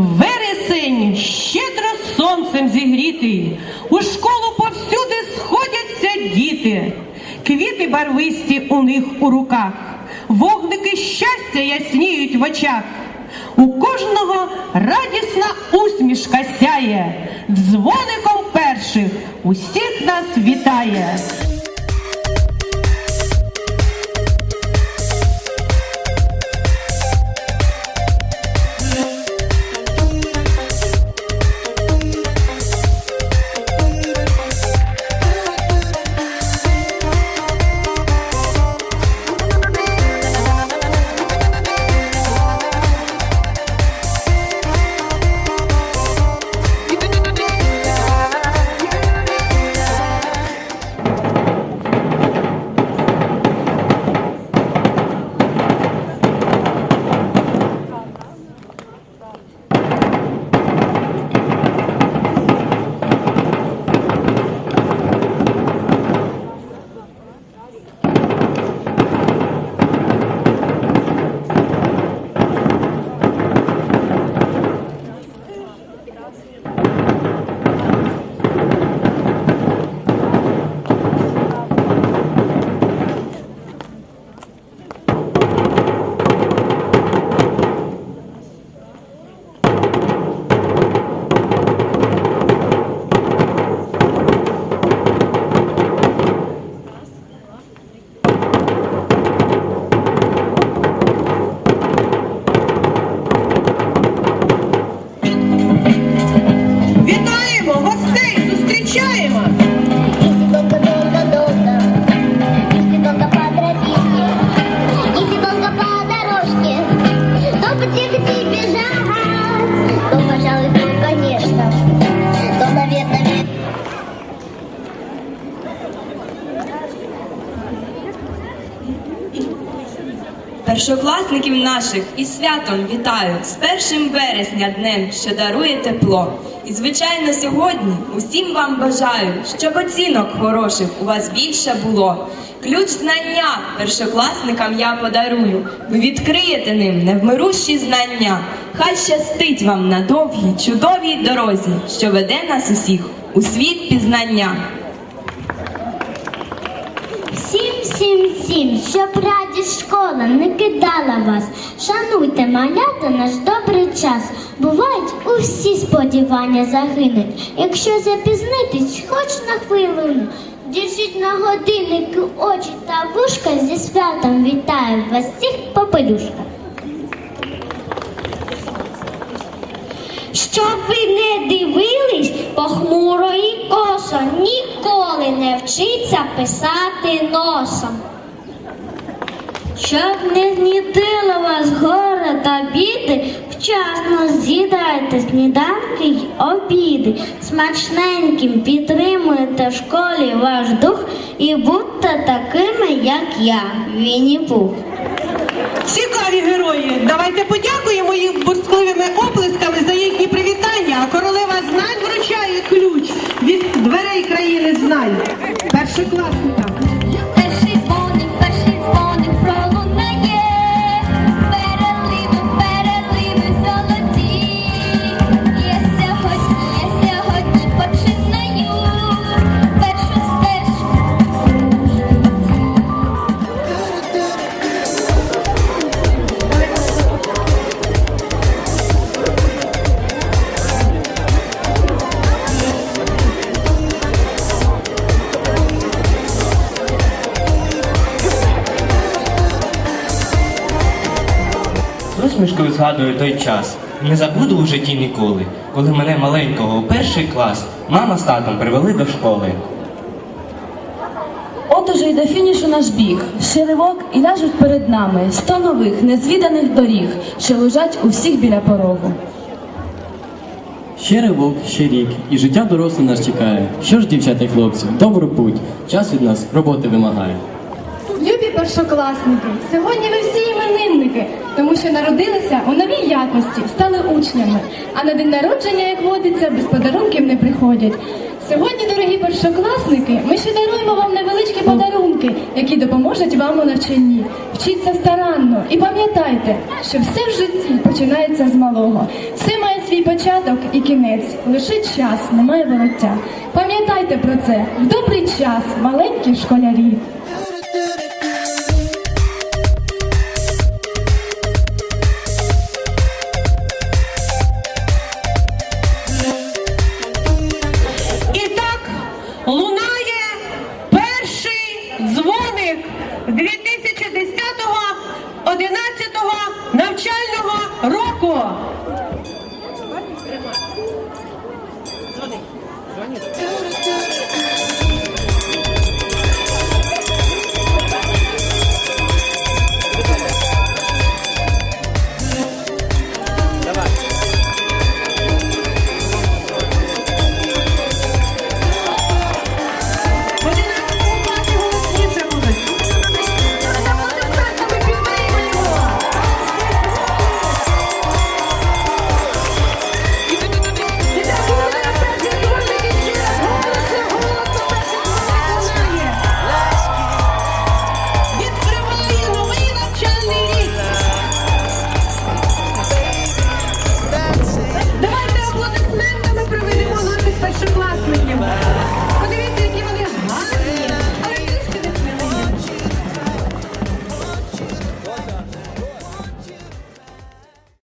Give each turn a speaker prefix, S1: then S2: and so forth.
S1: Вересень щедро сонцем зігрітий, у школу повсюди сходяться діти, квіти барвисті у них у руках, вогники щастя ясніють в очах. У кожного радісна усмішка сяє, дзвоником перших усіх нас вітає. Зустрічаємо!
S2: Першокласників наших із святом вітаю з першим вересня днем, що дарує тепло. І звичайно, сьогодні усім вам бажаю, щоб оцінок хороших у вас більше було. Ключ знання першокласникам я подарую. Ви відкриєте ним невмирущі знання. Хай щастить вам на довгій, чудовій дорозі, що веде нас усіх у світ пізнання.
S3: Всім, всім, щоб радість школа не кидала вас. Шануйте малята наш добрий час. Бувають усі сподівання загинуть. Якщо запізнитись хоч на хвилину, держіть на годинники очі та вушка зі святом вітаю вас всіх попелюшка. Щоб ви не дивились вчиться писати носом. Щоб не гнітило вас горе та біди, вчасно з'їдайте сніданки й обіди. Смачненьким підтримуйте в школі ваш дух і будьте такими, як я, Вінні
S4: З усмішкою згадую той час. Не забуду у житті ніколи, коли мене маленького у перший клас мама з татом привели до школи.
S5: От уже й до фінішу наш біг, ще ривок і ляжуть перед нами сто нових незвіданих доріг, що лежать у всіх біля порогу.
S6: Ще ривок, ще рік, і життя доросле нас чекає. Що ж, дівчата й хлопці, добру путь, час від нас роботи вимагає.
S7: Любі першокласники, сьогодні ви всі що народилися у новій якості, стали учнями. А на день народження, як водиться, без подарунків не приходять. Сьогодні, дорогі першокласники, ми ще даруємо вам невеличкі подарунки, які допоможуть вам у навчанні. Вчіться старанно і пам'ятайте, що все в житті починається з малого. Все має свій початок і
S1: кінець, лише час, немає вороття. Пам'ятайте про це в добрий час, маленькі школярі.
S8: Року.
S9: Дзвони.